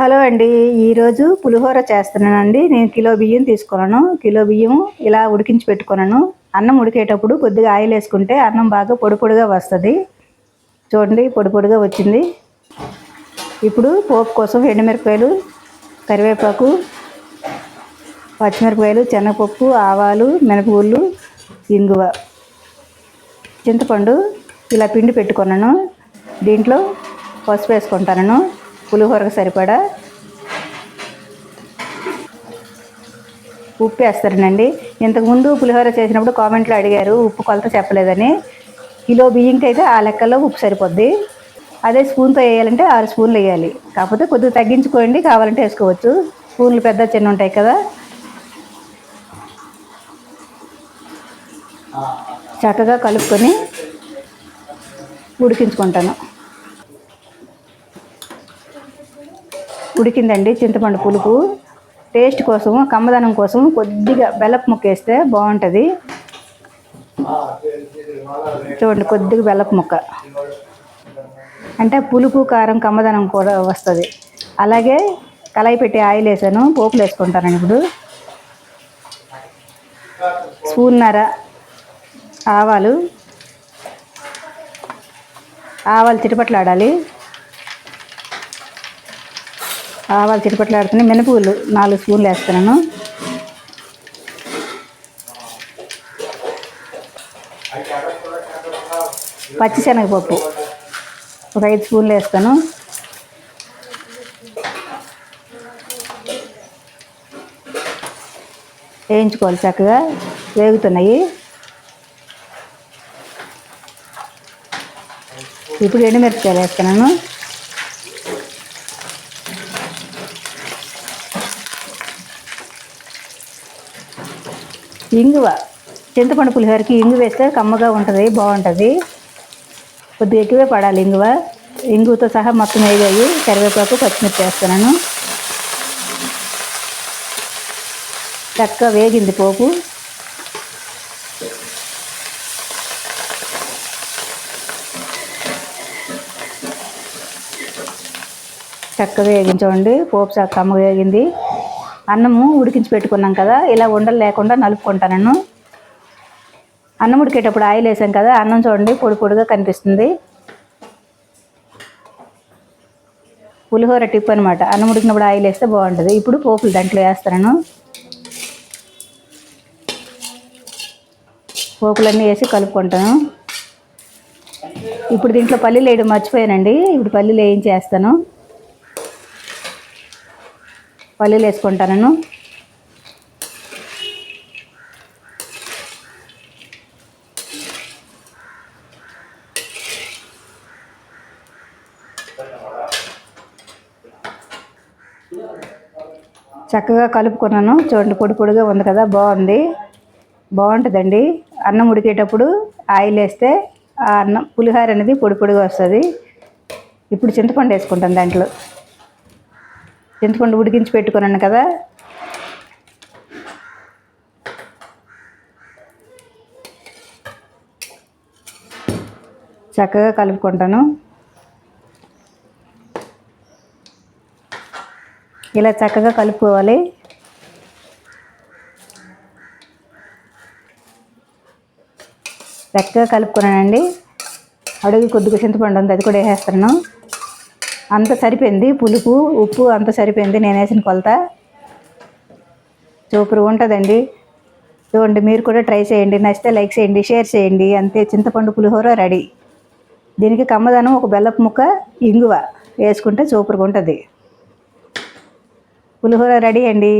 Hello అండి. ఈరోజు పులిహోర చేస్తున్నానండి. నేను కిలో బియ్యం తీసుకున్నాను కిలో బియ్యం ఇలా ఉడికించి పెట్టుకున్నాను అన్నం ఉడికేటప్పుడు కొద్దిగా ఆయిల్ వేసుకుంటే అన్నం బాగా పొడి పొడిగా వస్తుంది. చూడండి పొడి పొడిగా వచ్చింది. ఇప్పుడు పోపు కోసం ఎండుమిరపకాయలు కరివేపాకు పచ్చిమిరపకాయలు శనగపప్పు ఆవాలు మినపగుళ్ళు ఇంగువ చింతపండు ఇలా పిండి పెట్టుకున్నాను దీంట్లో పసుపు వేసుకుంటాను. పులిహోరకు సరిపడా ఉప్పు వేస్తారనండి. ఇంతకుముందు పులిహోర చేసినప్పుడు కామెంట్లో అడిగారు ఉప్పు కొలత చెప్పలేదని. కిలో బియ్యంకి అయితే ఆ లెక్కలో ఉప్పు సరిపోద్ది. అదే స్పూన్తో వేయాలంటే ఆరు స్పూన్లు వేయాలి. కాకపోతే కొద్దిగా తగ్గించుకోండి కావాలంటే వేసుకోవచ్చు. స్పూన్లు పెద్ద చిన్న ఉంటాయి కదా. చక్కగా కలుపుకొని ఉడికించుకుంటాను. ఉడికిందండి చింతపండు పులుపు. టేస్ట్ కోసం కమ్మదనం కోసం కొద్దిగా బెల్లపు ముక్క వేస్తే బాగుంటుంది. చూడండి కొద్దిగా బెల్లపు ముక్క. అంటే పులుపు కారం కమ్మదనం కూడా వస్తుంది. అలాగే కళాయి పెట్టి ఆయిల్ వేసాను పోపులు వేసుకుంటాను ఇప్పుడు. స్పూన్నర ఆవాలు. ఆవాలు చిటపట్లాడాలి. ఆవాలు చిటపట్లాడుతున్నాయి మినపూలు నాలుగు స్పూన్లు వేస్తున్నాను. పచ్చిశనగపప్పు ఒక ఐదు స్పూన్లు వేస్తాను. వేయించుకోవాలి చక్కగా. వేగుతున్నాయి. ఇప్పుడు ఎండుమిరపకాయలు వేస్తున్నాను. ఇంగువ. చింతపండు పులిహోరకి ఇంగు వేస్తే కమ్మగా ఉంటుంది బాగుంటుంది. కొద్దిగా ఎక్కువే పడాలి ఇంగువ. ఇంగుతో సహా మొత్తం వేగాయి. కరివేపాకు పచ్చిమిర్చి వేస్తున్నాను. చక్కగా వేగింది పోపు. చక్కగా వేగించండి పోపు చక్క కమ్మ వేగింది. అన్నము ఉడికించి పెట్టుకున్నాం కదా ఇలా ఉండలు లేకుండా నలుపుకుంటాను అన్నం ఉడికేటప్పుడు ఆయిల్ వేసాం కదా అన్నం చూడండి పొడి పొడిగా కనిపిస్తుంది. పులిహోర టిప్ అనమాట అన్నం ఉడికినప్పుడు ఆయిల్ వేస్తే బాగుంటుంది. ఇప్పుడు పోపులు దాంట్లో వేస్తాను పోపులన్నీ వేసి కలుపుకుంటాను. ఇప్పుడు దీంట్లో పల్లీలు వేయడం మర్చిపోయానండి. ఇప్పుడు పల్లీలు వేయించేస్తాను. పల్లీలు వేసుకుంటాను చక్కగా కలుపుకున్నాను. చూడండి పొడి పొడిగా ఉంది కదా బాగుంది. బాగుంటుందండి. అన్నం ఉడికేటప్పుడు ఆయిల్ వేస్తే ఆ అన్నం పులిహోర అనేది పొడి పొడిగా వస్తుంది. ఇప్పుడు చింతపండు వేసుకుంటాను దాంట్లో. చింతపండు ఉడికించి పెట్టుకున్నాను కదా. చక్కగా కలుపుకుంటాను. ఇలా చక్కగా కలుపుకోవాలి. చక్కగా కలుపుకున్నానండి. అడుగు కొద్దిగా చింతపండు ఉంది అది కూడా వేసేస్తాను అంత సరిపోయింది. పులుపు ఉప్పు అంత సరిపోయింది. నేను వేసిన కొలత సూపర్ ఉంటుందండి. చూడండి మీరు కూడా ట్రై చేయండి. నచ్చితే లైక్ చేయండి షేర్ చేయండి. అంతే చింతపండు పులిహోర రెడీ. దీనికి కమ్మదనం ఒక బెల్లపు ముక్క ఇంగువ వేసుకుంటే సూపర్గా ఉంటుంది. పులిహోర రెడీ అండి.